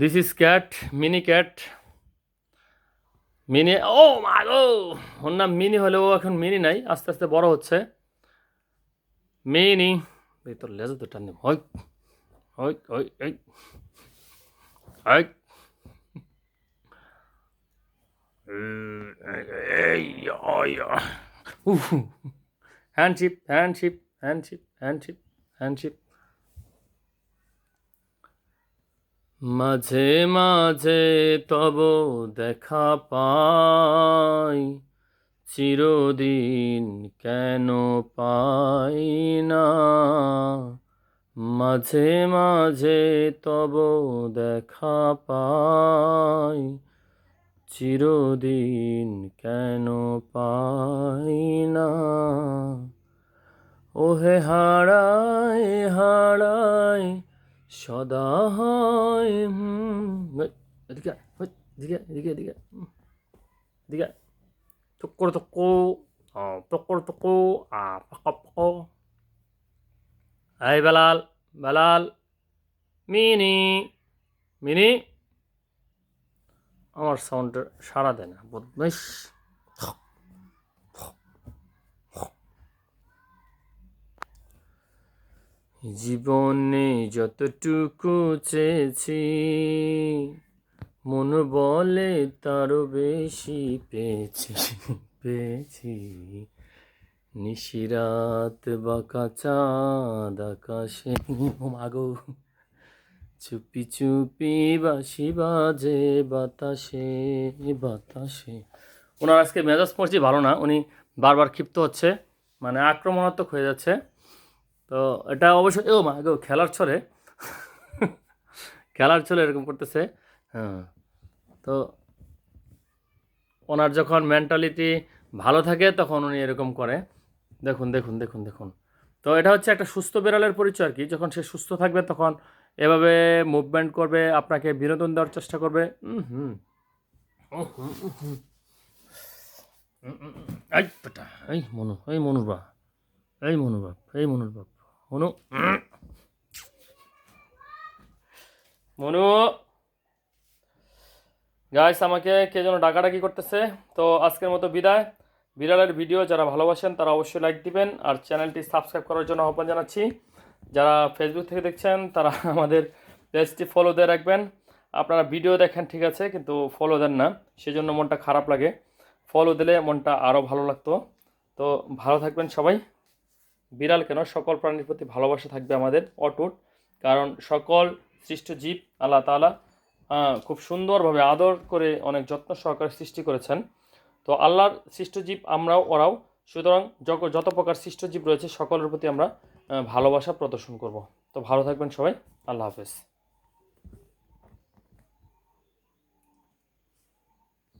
This is cat Mini cat Mini ও মা গো ওর নাম মিনি হলেও এখন মিনি নাই, আস্তে আস্তে বড় হচ্ছে। মিনি এই তোর লেজে তো টান ওই ওই ওই এই, ওই হ্যান্ডশিপ হ্যান্ডশিপ হ্যান্ডশিপ হ্যান্ডশিপ হ্যান্ডশিপ মাঝে মাঝে তব দেখা পাই, চিরদিন কেন পাই না। মাঝে মাঝে তব দেখা পাই, চিরদিন কেন পাই না। ওহে হারায় হারায় সদা হয় এদিকে এদিকে এদিকে এদিকে এদিকে টুকুর টুকু টুকুর টুকু আ বেলাল বেলাল, মিনি মিনি, আমার সাউন্ডের সাড়া দেয় না, বদমাইশ। জীবনে যতটুকু চেয়েছি, মন বলে তারও বেশি পেয়েছি পেয়েছি। নিশিরাত বাঁকা চাঁদ আকাশে। মাগো চুপি চুপি বাসি বাজে বাতাসে বাতাসে। ওনার আজকে মেজাজ পড়ছি ভালো না, উনি বারবার ক্ষিপ্ত হচ্ছে মানে আক্রমণাত্মক হয়ে যাচ্ছে। তো এটা অবশ্যই ও মা গো খেলার ছলে খেলার ছলে এরকম করতেছে। হ্যাঁ। তো ওনার যখন মেন্টালিটি ভালো থাকে তখন উনি এরকম করে। দেখুন দেখুন দেখুন দেখুন। তো এটা হচ্ছে একটা সুস্থ বিড়ালের পরিচয় আর কি। যখন সে সুস্থ থাকবে তখন এভাবে মুভমেন্ট করবে আপনাকে বিনোদন দেওয়ার চেষ্টা করবে। হুম। এই বেটা এই মনু এই মনুর বা এই মনুর বাপ এই মনুর বাপ। মনু। মনু। গাইস আমাকে কে যেন ডাকাডাকি করতেছে। তো আজকের মতো বিদায়। বিড়ালের ভিডিও যারা ভালোবাসেন, তারা অবশ্যই লাইক দিবেন আর চ্যানেলটি সাবস্ক্রাইব করার জন্য আহ্বান জানাচ্ছি। যারা ফেসবুক থেকে দেখছেন, তারা আমাদের পেজটি ফলো দিয়ে রাখবেন। আপনারা ভিডিও দেখেন, ঠিক আছে, কিন্তু ফলো দেন না। সেজন্য মনটা খারাপ লাগে। ফলো দিলে মনটা আরও ভালো লাগতো। তো ভালো থাকবেন সবাই। বিড়াল কেন? সকল প্রাণীর প্রতি ভালোবাসা থাকবে আমাদের অটুট। কারণ সকল সৃষ্ট জীব আল্লাহ তালা খুব সুন্দরভাবে আদর করে অনেক যত্ন সহকারে সৃষ্টি করেছেন। তো আল্লাহর সৃষ্ট জীব আমরাও, ওরাও। সুতরাং যত প্রকার সৃষ্ট জীব রয়েছে, সকলের প্রতি আমরা ভালোবাসা প্রদর্শন করব। তো ভালো থাকবেন সবাই। আল্লাহ হাফেজ।